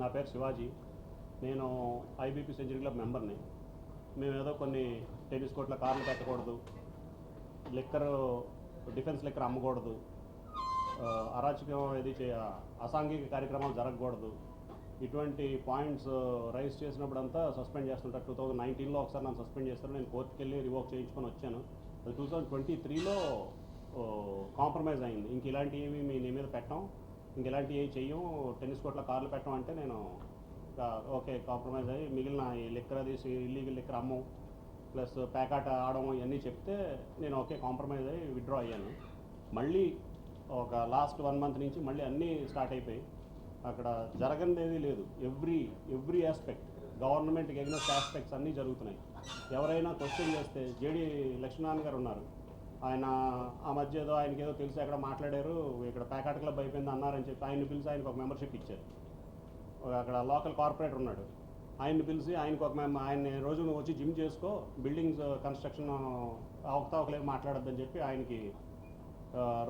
నా పేరు శివాజీ. నేను ఐబీపీ సెంచరీ క్లబ్ మెంబర్ని. మేము ఏదో కొన్ని టెన్నిస్ కోట్ల కార్లు పెట్టకూడదు లిక్కర్ డిఫెన్స్ లిక్కర్ అమ్మకూడదు అరాచకం ఏది చే అసాంఘిక కార్యక్రమాలు జరగకూడదు. ఇటువంటి పాయింట్స్ రైజ్ చేసినప్పుడంతా సస్పెండ్ చేస్తుంటారు. టూ థౌజండ్ నైన్టీన్లో ఒకసారి నన్ను సస్పెండ్ చేస్తారు. నేను కోర్టుకి వెళ్ళి రివోక్ చేయించుకొని వచ్చాను. అది టూ థౌజండ్ ట్వంటీ త్రీలో కాంప్రమైజ్ అయింది. ఇంక ఇలాంటివి మీ నీ మీద పెట్టాం. ఇంక ఇలాంటివి చెయ్యం టెన్నిస్ కోట్ల కార్లు పెట్టాం అంటే నేను ఓకే కాంప్రమైజ్ అయ్యి మిగిలిన ఈ లిక్కర్ అది ఇల్లీగల్ లిక్కర్ అమ్మం ప్లస్ ప్యాకాట్ ఆడడం ఇవన్నీ చెప్తే నేను ఓకే కాంప్రమైజ్ అయ్యి విత్డ్రా అయ్యాను. మళ్ళీ ఒక లాస్ట్ వన్ మంత్ నుంచి మళ్ళీ అన్నీ స్టార్ట్ అయిపోయి అక్కడ జరగనిదేది లేదు. ఎవ్రీ ఎవ్రీ ఆస్పెక్ట్ గవర్నమెంట్కి ఎగ్నెస్ట్ ఆస్పెక్ట్స్ అన్నీ జరుగుతున్నాయి. ఎవరైనా క్వశ్చన్ చేస్తే జేడి లక్ష్మీనారాయణ గారు ఉన్నారు. ఆయన ఆ మధ్య ఏదో ఆయనకి ఏదో తెలిసి అక్కడ మాట్లాడారు ఇక్కడ ప్యాకాట్ క్లబ్ అయిపోయింది అన్నారని చెప్పి ఆయన్ని పిలిచి ఆయనకు ఒక మెంబర్షిప్ ఇచ్చారు. అక్కడ లోకల్ కార్పొరేటర్ ఉన్నాడు. ఆయన్ని పిలిచి ఆయనకు ఒక మేము ఆయన రోజు నువ్వు వచ్చి జిమ్ చేసుకో బిల్డింగ్స్ కన్స్ట్రక్షన్ అవకతవకలేదు మాట్లాడొద్దని చెప్పి ఆయనకి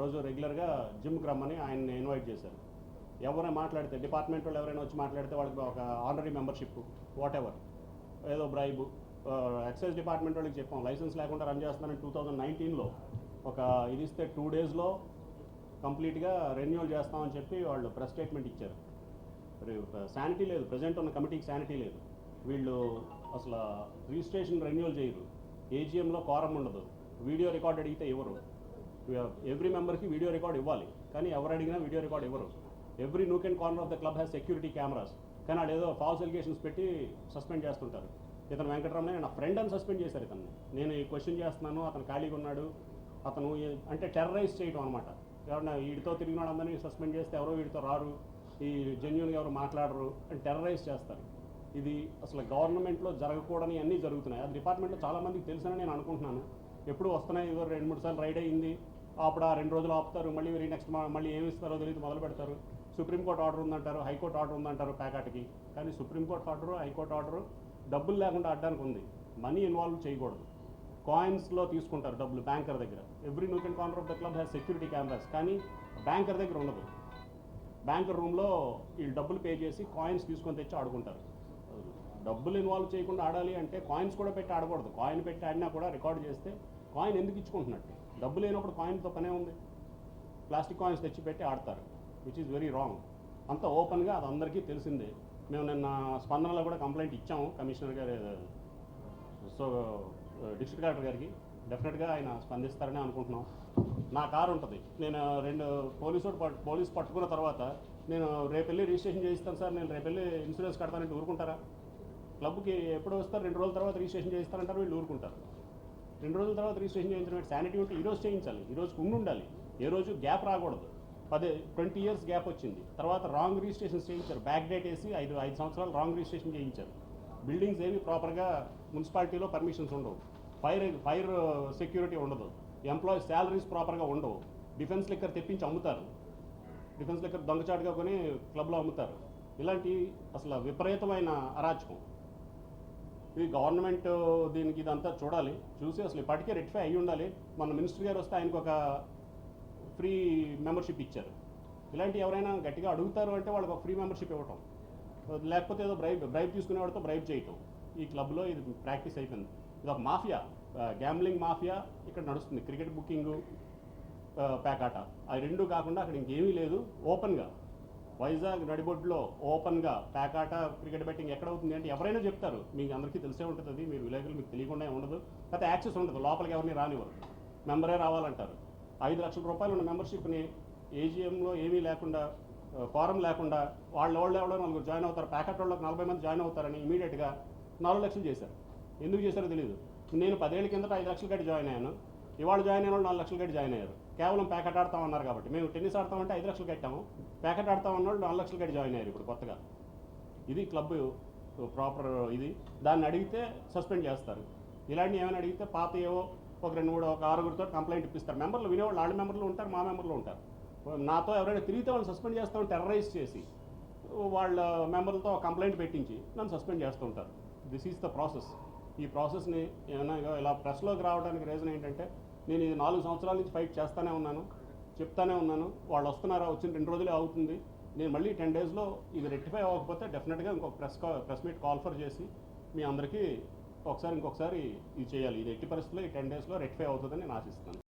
రోజు రెగ్యులర్గా జిమ్కి రమ్మని ఆయన్ని ఇన్వైట్ చేశారు. ఎవరైనా మాట్లాడితే డిపార్ట్మెంట్ వాళ్ళు ఎవరైనా వచ్చి మాట్లాడితే వాళ్ళకి ఒక ఆనరీ మెంబర్షిప్ వాట్ ఎవర్ ఏదో బ్రైబు ఎక్సైజ్ డిపార్ట్మెంట్ వాళ్ళకి చెప్పాం. లైసెన్స్ లేకుండా రన్ చేస్తానని టూ థౌజండ్ నైన్టీన్లో ఒక ఇది ఇస్తే టూ డేస్లో కంప్లీట్గా రెన్యూవల్ చేస్తామని చెప్పి వాళ్ళు ప్రెస్ స్టేట్మెంట్ ఇచ్చారు. శానిటీ లేదు. ప్రజెంట్ ఉన్న కమిటీకి శానిటీ లేదు. వీళ్ళు అసలు రిజిస్ట్రేషన్ రెన్యువల్ చేయరు. ఏజీఎంలో కోరం ఉండదు. వీడియో రికార్డ్ అడిగితే ఇవ్వరు. ఎవ్రీ మెంబర్కి వీడియో రికార్డ్ ఇవ్వాలి. కానీ ఎవరు అడిగినా వీడియో రికార్డ్ ఇవ్వరు. Every nook and corner of the club has security cameras. కానీ వాళ్ళు ఏదో ఫాల్స్ ఎలిగేషన్స్ పెట్టి సస్పెండ్ చేస్తుంటారు. ఇతను వెంకటరమణ నా ఫ్రెండ్ అని సస్పెండ్ చేశారు ఇతను నేను ఈ క్వశ్చన్ చేస్తున్నాను అతను ఖాళీగా ఉన్నాడు అతను అంటే టెర్రరైజ్ చేయడం అనమాట ఎవరన్నా వీడితో తిరిగిన వాళ్ళందరినీ సస్పెండ్ చేస్తే ఎవరో వీడితో రారు ఈ జెన్యున్గా ఎవరు మాట్లాడరు అని టెర్రరైజ్ చేస్తారు. ఇది అసలు గవర్నమెంట్లో జరగకూడని అన్నీ జరుగుతున్నాయి. అది డిపార్ట్మెంట్లో చాలామందికి తెలుసని నేను అనుకుంటున్నాను. ఎప్పుడు వస్తున్నాయి ఇదో రెండు మూడు సార్లు రైడ్ అయ్యింది అప్పుడు ఆ రెండు రోజులు ఆపుతారు మళ్ళీ వెరీ నెక్స్ట్ మళ్ళీ ఏమి ఇస్తారో తెలియదు మొదలు పెడతారు. సుప్రీంకోర్టు ఆర్డర్ ఉందంటారు హైకోర్టు ఆర్డర్ ఉందంటారు ప్యాకాట్కి. కానీ సుప్రీంకోర్టు ఆర్డర్ హైకోర్టు ఆర్డరు డబ్బులు లేకుండా ఆడడానికి ఉంది. మనీ ఇన్వాల్వ్ చేయకూడదు. కాయిన్స్లో తీసుకుంటారు డబ్బులు బ్యాంకర్ దగ్గర. Every nook and corner of the club has security cameras. కానీ బ్యాంకర్ దగ్గర ఉండదు. బ్యాంకర్ రూమ్లో వీళ్ళు డబ్బులు పే చేసి కాయిన్స్ తీసుకొని తెచ్చి ఆడుకుంటారు. డబ్బులు ఇన్వాల్వ్ చేయకుండా ఆడాలి అంటే కాయిన్స్ కూడా పెట్టి ఆడకూడదు. కాయిన్ పెట్టి ఆడినా కూడా రికార్డ్ చేస్తే కాయిన్ ఎందుకు ఇచ్చుకుంటున్నట్టు? డబ్బు లేనప్పుడు కాయిన్తో పనే ఉంది. ప్లాస్టిక్ కాయిన్స్ తెచ్చి పెట్టి ఆడతారు విచ్ ఈజ్ వెరీ రాంగ్ అంత ఓపెన్గా అది అందరికీ తెలిసిందే. మేము నిన్న స్పందనలో కూడా కంప్లైంట్ ఇచ్చాము కమిషనర్ గారు సో డిస్ట్రిక్ట్ కలెక్టర్ గారికి. డెఫినెట్గా ఆయన స్పందిస్తారని అనుకుంటున్నాం. నా కారు ఉంటుంది. నేను రెండు పోలీసు వాడు పోలీస్ పట్టుకున్న తర్వాత నేను రేపు వెళ్ళి రిజిస్ట్రేషన్ చేయిస్తాను సార్. నేను రేపు వెళ్ళి ఇన్సూరెన్స్ కడతానంటే ఊరుకుంటారా? క్లబ్కి ఎప్పుడు వస్తారు? రెండు రోజుల తర్వాత రిజిస్ట్రేషన్ చేయిస్తారంటారు వీళ్ళు ఊరుకుంటారు. రెండు రోజుల తర్వాత రిజిస్ట్రేషన్ చేయించడం శానిటీ ఉంటే ఈ రోజు చేయించాలి. ఈరోజు ఉండి ఉండాలి. ఏ రోజు గ్యాప్ రాకూడదు. పది ట్వంటీ ఇయర్స్ గ్యాప్ వచ్చింది. తర్వాత రాంగ్ రిజిస్ట్రేషన్ చేయించారు. బ్యాక్ డేట్ వేసి ఐదు ఐదు సంవత్సరాలు రాంగ్ రిజిస్ట్రేషన్ చేయించారు. బిల్డింగ్స్ ఏవి ప్రాపర్గా మున్సిపాలిటీలో పర్మిషన్స్ ఉండవు. ఫైర్ ఫైర్ సెక్యూరిటీ ఉండదు. ఎంప్లాయీ శాలరీస్ ప్రాపర్గా ఉండవు. డిఫెన్స్ లిక్కర్ తెప్పించి అమ్ముతారు. డిఫెన్స్ లిక్కర్ దొంగచాటుగా కొని క్లబ్లో అమ్ముతారు. ఇలాంటి అసలు విపరీతమైన అరాచకం. ఇది గవర్నమెంట్ దీనికి ఇదంతా చూడాలి. చూసి అసలు ఇప్పటికే రెక్టిఫై అయ్యి ఉండాలి. మన మినిస్టర్ గారు వస్తే ఆయనకు ఒక ఫ్రీ మెంబర్షిప్ ఇచ్చారు. ఇలాంటి ఎవరైనా గట్టిగా అడుగుతారు అంటే వాళ్ళకి ఒక ఫ్రీ మెంబర్షిప్ ఇవ్వటం. లేకపోతే ఏదో బ్రైబ్ బ్రైబ్ తీసుకునేవాడితో బ్రైబ్ చేయటం. ఈ క్లబ్లో ఇది ప్రాక్టీస్ అయిపోయింది. ఇది ఒక మాఫియా గ్యాంబ్లింగ్ మాఫియా ఇక్కడ నడుస్తుంది. క్రికెట్ బుకింగ్ ప్యాకాట. ఆ రెండు కాకుండా అక్కడ ఇంకేమీ లేదు. ఓపెన్గా వైజాగ్ నడిబొడ్లో ఓపెన్గా ప్యాకాట క్రికెట్ బెట్టింగ్ ఎక్కడ అవుతుంది అంటే ఎవరైనా చెప్తారు. మీకు అందరికీ తెలిసే ఉంటుంది అది. మీరు విలేకరులు మీకు తెలియకుండా ఉండదు లేకపోతే యాక్సెస్ ఉండదు లోపలికి ఎవరిని రానివ్వరు. మెంబరే రావాలంటారు. ఐదు లక్షల రూపాయలు ఉన్న మెంబర్షిప్ని ఏజీఎంలో ఏమీ లేకుండా ఫారం లేకుండా వాళ్ళ వాళ్ళు ఎవరో నలుగురు జాయిన్ అవుతారు. ప్యాకెట్ వాళ్ళకి నలభై మంది జాయిన్ అవుతారని ఇమీడియట్గా నాలుగు లక్షలు చేశారు. ఎందుకు చేశారో తెలియదు నేను పదేళ్ళ కిందట ఐదు లక్షలు కట్టి జాయిన్ అయ్యాను. ఇవాళ జాయిన్ అయిన వాళ్ళు నాలుగు లక్షలు కట్టి జాయిన్ అయ్యారు. కేవలం ప్యాకెట్ ఆడతామన్నారు కాబట్టి. మేము టెన్నిస్ ఆడతామంటే ఐదు లక్షలు కట్టాము. ప్యాకెట్ ఆడతామన్న వాళ్ళు నాలుగు లక్షలు కట్టి జాయిన్ అయ్యారు ఇప్పుడు కొత్తగా. ఇది క్లబ్ ప్రాపర్ ఇది. దాన్ని అడిగితే సస్పెండ్ చేస్తారు. ఇలాంటివి ఏమైనా అడిగితే పాత ఏవో ఒక రెండు మూడు ఒక ఆరుగురితో కంప్లైంట్ ఇప్పిస్తారు. మెంబర్లు వినేవాళ్ళు వాళ్ళ మెంబర్లు ఉంటారు మా మెంబర్లు ఉంటారు. నాతో ఎవరైనా తిరిగితే వాళ్ళు సస్పెండ్ చేస్తాం టెర్రరైజ్ చేసి వాళ్ళ మెంబర్లతో కంప్లైంట్ పెట్టించి నన్ను సస్పెండ్ చేస్తూ ఉంటారు. దిస్ ఈజ్ ద ప్రాసెస్ ఈ ప్రాసెస్ని ఏమైనా ఇలా ప్రెస్లోకి రావడానికి రీజన్ ఏంటంటే నేను ఇది నాలుగు సంవత్సరాల నుంచి ఫైట్ చేస్తూనే ఉన్నాను చెప్తానే ఉన్నాను. వాళ్ళు వస్తున్నారా వచ్చిన రెండు రోజులే అవుతుంది. నేను మళ్ళీ టెన్ డేస్లో ఇది రెక్టిఫై అవ్వకపోతే డెఫినెట్గా ఇంకొక ప్రెస్ కా ప్రెస్ మీట్ కాల్ఫర్ చేసి మీ అందరికీ ఒకసారి ఇంకొకసారి ఇది చేయాలి. ఇది ఎట్టి పరిస్థితుల్లో ఈ టెన్ డేస్లో రెక్టిఫై అవుతుందని నేను ఆశిస్తున్నాను.